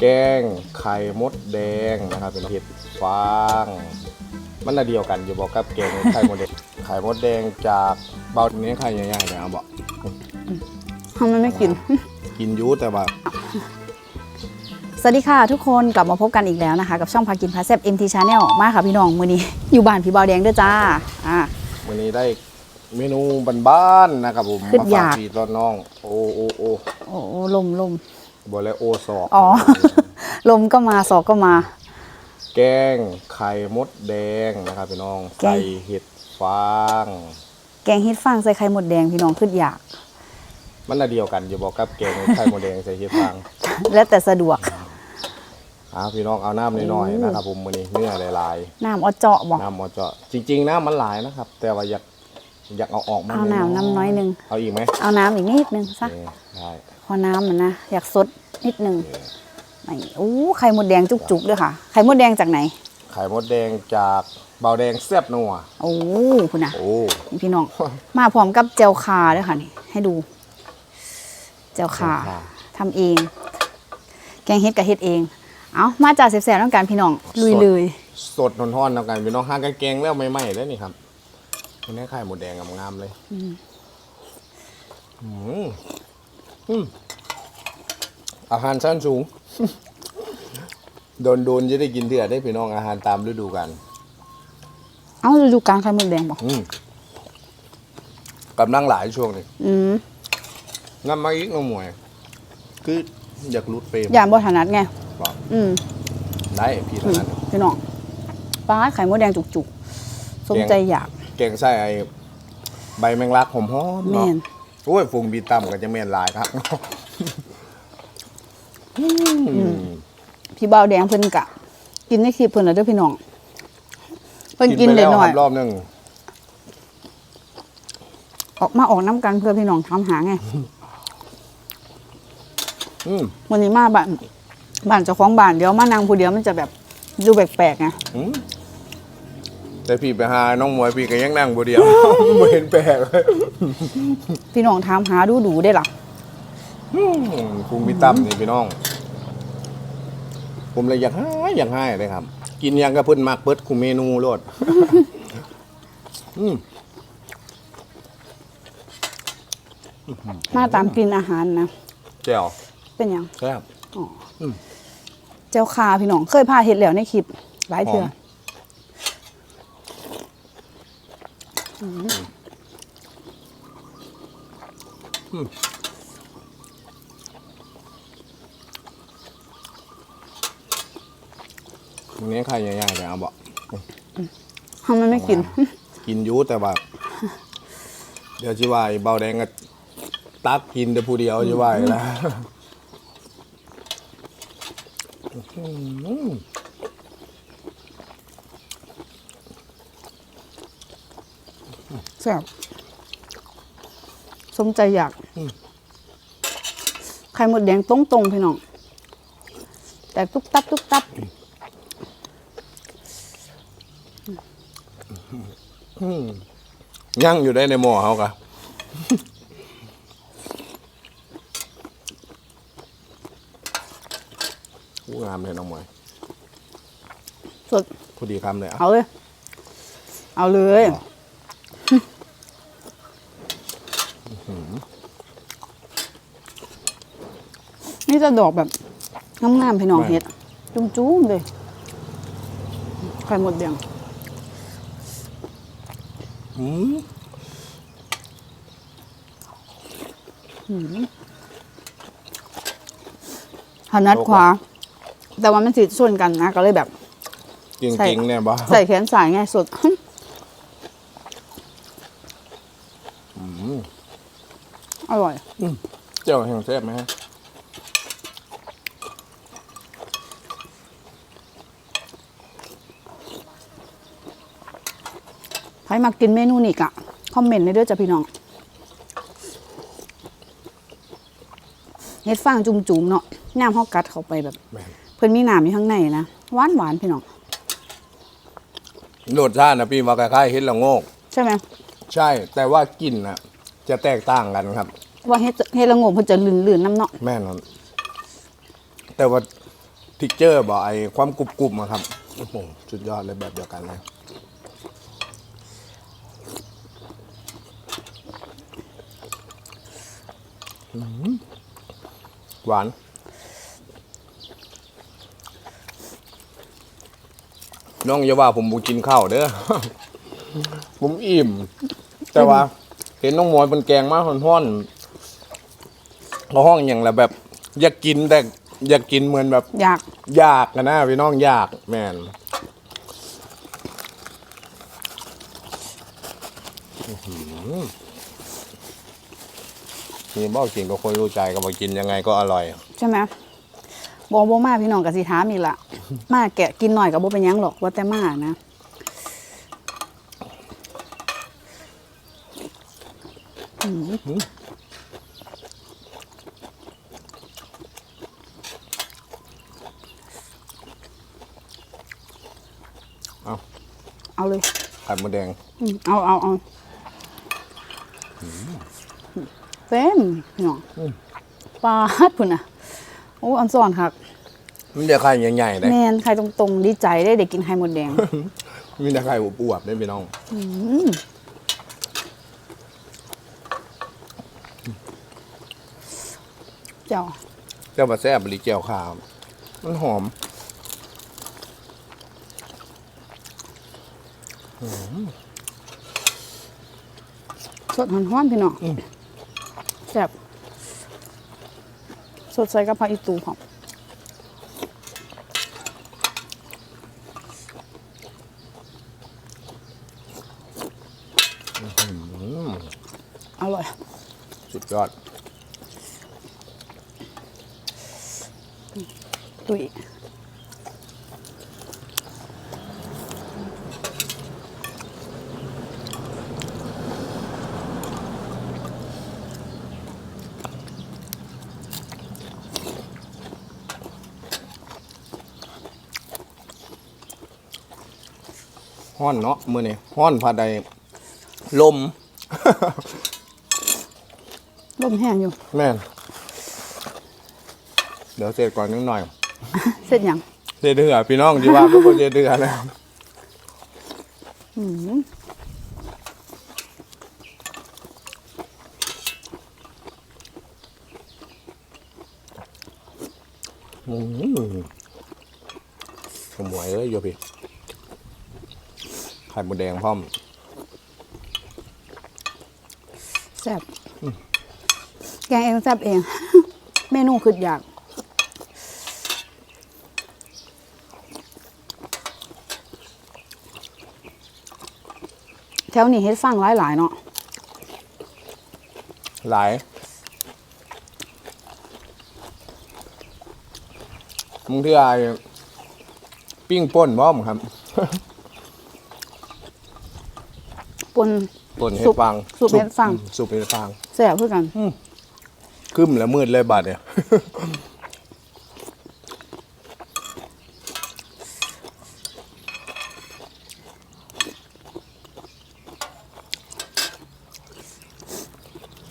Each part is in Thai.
แกงไข่มดแดงนะครับเป็นเห็ดฟางมันอันเดียวกันอยู่บอกกับแกงไข่มดแดงไข่มดแดงจากเบาเนี้ยไข่ใหญ่ๆเลยเอาบอกทำไมไม่กิน กินอยูแต่ว่าสวัสดีค่ะทุกคนกลับมาพบกันอีกแล้วนะคะ กับช่องพากินพาแซบ MT Channel มาค่ะพี่น้องมือนี้ อยู่บ้านพี่เบาแดงเด้วยจ้าอ่าวันนี้ได้เมนูบ้านๆนะครับผมขึ้นมาอยาฝากกพี่ต้นน้อง โอโอโอโอ้โอ้ลมลม บอแล้วโอสอกอ๋อ ลมก็มาสอกก็มา แกงไข่มดแดงนะครับพี่น้องแกง ใส่เห็ดฟาง แกงเฮ็ดฟางใส่ไข่หมดแดงพี่น้องขึ้นอยาก มันอันเดียวกันอยู่บอกกับแกงไข่มดแดงใส่เห็ดฟางแล้วแต่สะดวก อ่าพี่น้องเอาน้ำน้อยๆนะครับผมวันนี้เนื้อหลายน้ำเอาเจาะบอก ๆน้ำมอเจาะจริง ๆน้ำมันหลายนะครับ แต่ว่าอยากอยากเอาออกมาเอาน้ำน้ำน้อยหนึงเอาอีกไหมเอาน้ำอีกนิดนึงซะโอเคได้ พอน้ำมันนะ อยากสดนิดนึงนี่อู้ไข่หมดแดงจุกๆด้วยค่ะ ไข่หมดแดงจากไหน ไข่มดแดงจากเบาแดงแซ่บนัว โอ้คุณนะโอ้นี่พี่น้อง มาพร้อมกับเจลคาด้วยค่ะนี่ ให้ดู เจลคาทำเอง แกงเฮ็ดกับเฮ็ดเอง เอามาจากแสบๆต้องการพี่น้อง ลุยเลย สดนอนๆแล้วกันพี่น้องห้างกันแกงแล้วไม่ไหม้แล้วนี่ครับอันนี้ไข่มดแดงงามๆเลย อืม อืมอาหารชั้นสูง โดนโดนๆจะได้กินเถื่อได้พี่น้องอาหารตามฤดูกาลเอาฤดูกาลไข่หมดแดงบอกอืมกำลังหลายช่วงนี้อืมงั้นมาอีกน้องหมวย คืออยากรุดเฟรมยามบ่ถนัดไงบอกอืมได้พี่อืเท่ามนั้นพี่น้องปลาไข่มดแดงจุกๆสมใจอยากแกงไส้ไอ้ใบแมงลักหอมหอมแม่เนาะน โอ้ยฟุงบีต่ำก็จะแม่นหลายครับอืมพี่เบาวแดงเพิ่นกะ กินในคลิปเพิ่นแล้วเด้อพี่น้องเพิ่นกินไปเด็แล้วหน่อยครับรอบหนึงออกมาออกน้ำกันเพื่อพี่น้องทำหาไงอืมวันนี้มาบ้านบ้านเจ้าของบ้านเดี๋ยวมานั่งผู้เดียวมันจะแบบดูแปลกๆไงอืม แต่พี่ไปหาน้องหมวยพี่ก็ยังนั่งบ่เดียวไม่เห็นแปลกเลยพี่น้องถามหาดูดูได้ล่ะอืมฟุงบีต่ำนี่พี่น้อง ผมเลยอยากให้อยากให้เลยครับ กินหยังกับเพิ่นมักเปิดคุมเมนูโลดอืมมาตามกินอาหารนะแจ่วเป็นหยังแซ่บเจ้าคาพี่น้องเคยพาเห็ดแล้วในคลิปหลายเทื่อหอม วันนี้ใครใหญ่ๆแต่เอาบอกทำไมไม่กิน กินยูแต่ว่าเดี๋ยวชิวายเบาแดงก็ตักกินแต่ผู้เดียวชิวายแล้ว แซ่บสมใจอยากไข่หมดแดงตรงๆพี่น้อง แต่ตุ๊บตับตุ๊บตับยั่งอยู่ได้ในหม้อเขากะอู้งามเลยน้องหมวยสดพอดีคำเลยอะเอาเลย เอาเลย นี่จะดอกแบบงามๆพี่น้องเฮ็ด จุ้มๆเลยไข่หมดแดงอืมหันนัดขวา แต่ว่ามันสิส่วนกันนะ ก็เลยแบบ จริงใส่จริงๆเนี่ยบ่ใส่แขนสายไงสด อร่อย เจ้าแห่งแซ่บไหมฮะใครมากินเมนูนี่กะ คอมเมนต์ในเด้อจ้ะพี่น้องเฮ็ดฟางจุ่มๆเนาะน้ำเฮากัดเข้าไปแบบ แม่นเพิ่นมีน้ำอยู่ข้างในนะหวานหวานๆพี่น้อง รสชาตินะพี่ว่าคล้ายๆเห็ดละโงก ใช่ไหม ใช่ แต่ว่ากลิ่นนะจะแตกต่างกันครับ ว่าเฮ็ดเฮ็ดละโงกเพิ่นจะลื่นๆน้ำเนาะแม่นอนแต่ว่าทิกเจอร์บอกไอ้ความกรุบกรุบๆอะครับโอ้โหสุดยอดเลยแบบเดียวกันเลยหวาน น้องอย่าว่าผมบูกินข้าวเด้อ ผมอิ่ม แต่ว่า เห็นน้องมวยเป็นแกงมาห่อนๆ ห้องอย่างละแบบ อยากกินแต่อยากกินเหมือนแบบอยากยากกันนะพี่น้องยากแม่นอื้อหือมีบอกกินก็คนรู้ใจก็บอกกินยังไงก็อร่อย ใช่ไหมบอกบ่มาพี่น้องกับสีถามอีกละมาแกะกินหน่อยกับบ่เป็นหยังหรอกว่าแต่มานะ เอา เอาเลยไข่มดแดงอืมเอาเอาเอาเต็มพี่น้องปลาดพุ่นอะโอ้อันสอนครับมันจะไข่ใหญ่ๆเลยแมนใครตรงๆ ดีใจได้เด็กกินไข่มดแดง มีแต่ไข่อวบๆได้พี่น้องเจ้า เจ้าบะแซ่บบริเจียวขาว มันหอม สดหอนๆพี่น้องแซ่บสดใส่กับผักอีตูหอมอร่อย สุดยอดตุ ห้อนเนาะมือนี่ห้อนผัดใดลม ลมแห้งอยู่ แม่น เดี๋ยวเสร็จก่อนนิดหน่อย เสร็จยังเสร็จเดือพี่น้องจีว่าก็บ่เสร็จเดือแล้วอืมอืมขมวยเลยโยพี่ ไข่หมูแดงพร้อมแซ่บแกงเองแซ่บเอง เมนูคืออยากแถวนี้เฮ็ดฟังหลายๆเนาะหลายมึงที่ไอปิ้งป่นบ้อมครับ ปนป่นเห็สุดปฟางสุปเห็ดฟางอืมสุปเห็ดฟางแซ่บเพื่อกันขึ้นแล้วมืดเลยบัดเนี่ย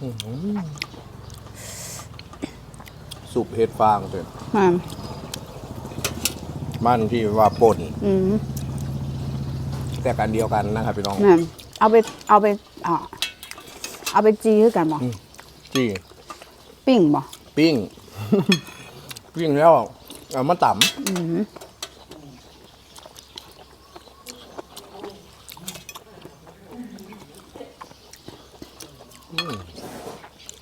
อื้อหือสุปเห็ดฟางเลยมาบ้านที่ว่าป่นอืมแต่กันเดียวกันนะครับพี่น้องนั่น เอาไปเอาไปอ่าเอาไปจีคือกันบ่จี้ปิ้งบ่ปิ้ง ปิ้งแล้วเอามาต่อืม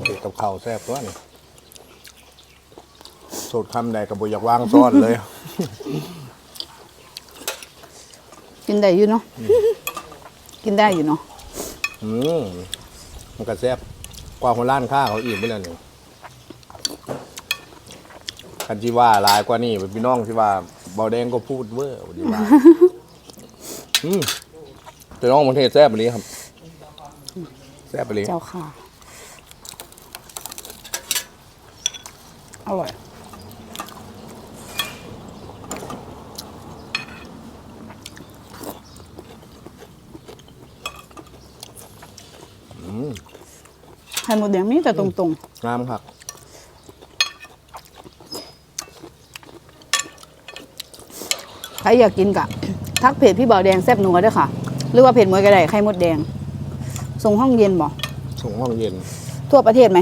ำเผ็ดกับข้าวแซ่บตัวนี่สดคำใดกับบอยากวางซ่อนเลย กินได้อยู่เนาะ กินได้อยู่เนาะอืมมันก็แซ่บกว่าคนร้านค้าเขาอิ่มไปแล้วนี่คันที่ว่าหลายกว่านี่เป็นพี่น้องที่ว่าเบาแดงก็พูดเวอร์ดีว่าอืมพี่น้องประเทศแซ่บไปเลยครับ แซ่บไปเลยเจ้าค่ะ อร่อย ข่หมดแดงมีแต่ตรงงามครับใครอยากกินกะ ทักเพจพี่บ่าวแดงแซ่บนัวด้วยค่ะ หรือว่าเพจมวยก็ได้ไข่มดแดงส่งห้องเย็นบ่ส่งห้องเย็น ทั่วประเทศไหม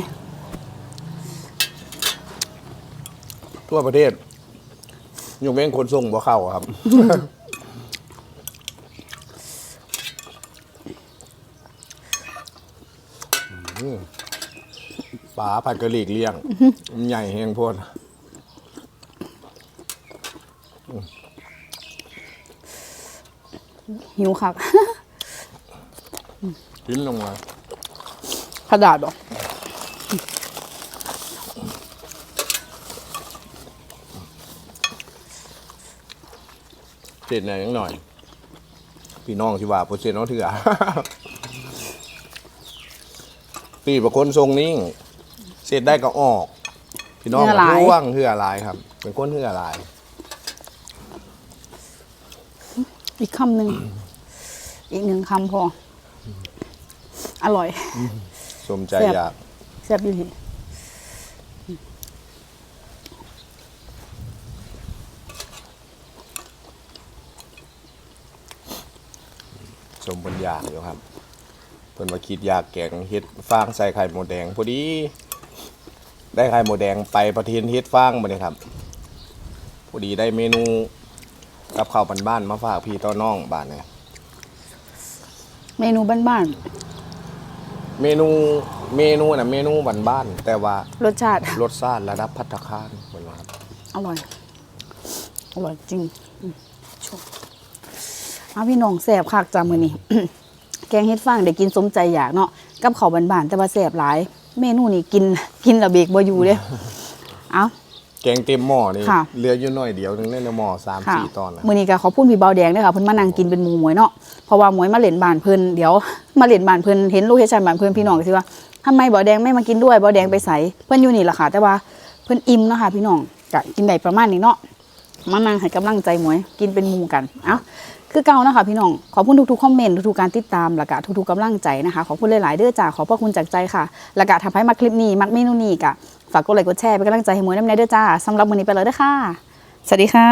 ทั่วประเทศยกเว้นคนส่งบ่เข้าครับ อืม ปลาผัดกะหรี่เลี้ยงมันใหญ่แห้งโพดหิวคักกินลงมากระดาษบ่เจ็ดหน่อยยังหน่อย พี่น้องที่ว่าเปอร์เซ็นต์น้องเถื่อ ตีประคนทรงนิ่ง เสร็จได้ก็ออก พี่น้องก็ร่วงเถื่อลายครับ เป็นคนเถื่อลาย อีกคำหนึ่ง อีกหนึ่งคำพออร่อย สมใจแซ่บ อยากแซ่บอยู่ดีสมบนอยากอยู่ครับเพิ่นมาคิดอยากแกงเฮ็ดฟางใส่ไข่หมูแดงพอดี ได้ไข่หมูแดงไปประเทศเฮ็ดฟางมาเลยครับพอดีได้เมนูกับข้าวบ้านๆมาฝากพี่ต้อน้องบ้านเนี่ยเมนูบ้านเมนูเมนูน่ะเมนูบ้านๆแต่ว่าๆรสชาติ รสชาติระดับพัตตาคารเหมือนว่าครับอร่อย อร่อยจริงอืมชมเอาพี่น้องแสบคักจามือนี้แกงเฮ็ดฟางได้กินสมใจอยากเนาะกับข้าวบานๆแต่ว่าแสบหลาย เมนูนี้กินกินและเบรกบ่อยู่เด้เอา แกงเต็มหม้อนี่ค่ะ เหลืออยู่หน่อยเดียวนึงในหม้อสามค่ะสี่ตอนนะมื้อนี้ก็ขอบคุณพี่เบาแดงด้วยค่ะเพิ่นมานั่งกินเป็นหมู่หมวยเนาะเพราะว่าหมวยมาเล่นบ้านเพิ่นเดี๋ยวมาเล่นบ้านเพิ่นเห็นโลเคชั่นบ้านเพิ่นพี่น้องก็สิว่าทำไมเบาแดงไม่มากินด้วยเบาแดงไปใสเพิ่นอยู่นี่ล่ะค่ะ แต่ว่าเพิ่นอิ่มเนาะค่ะพี่น้องก็กินได้ประมาณนี้เนาะมานั่งให้กำลังใจหมวยกินเป็นหมู่กันเอ้า คือเก่านะคะพี่น้อง ขอบคุณทุกๆคอมเมนต์ทุกๆการติดตามแล้วก็ทุกๆกำลังใจนะคะ ขอบคุณหลายๆเด้อจ้าขอบพระคุณจากใจค่ะแล้วก็ทำให้มาคลิปนี้มักเมนูนี้กะฝากกดไลค์กดแชร์เป็นกำลังใจให้มวยน้ำในเด้อจ้าสำหรับวันนี้ไปเลยเด้อค่ะ สวัสดีค่ะ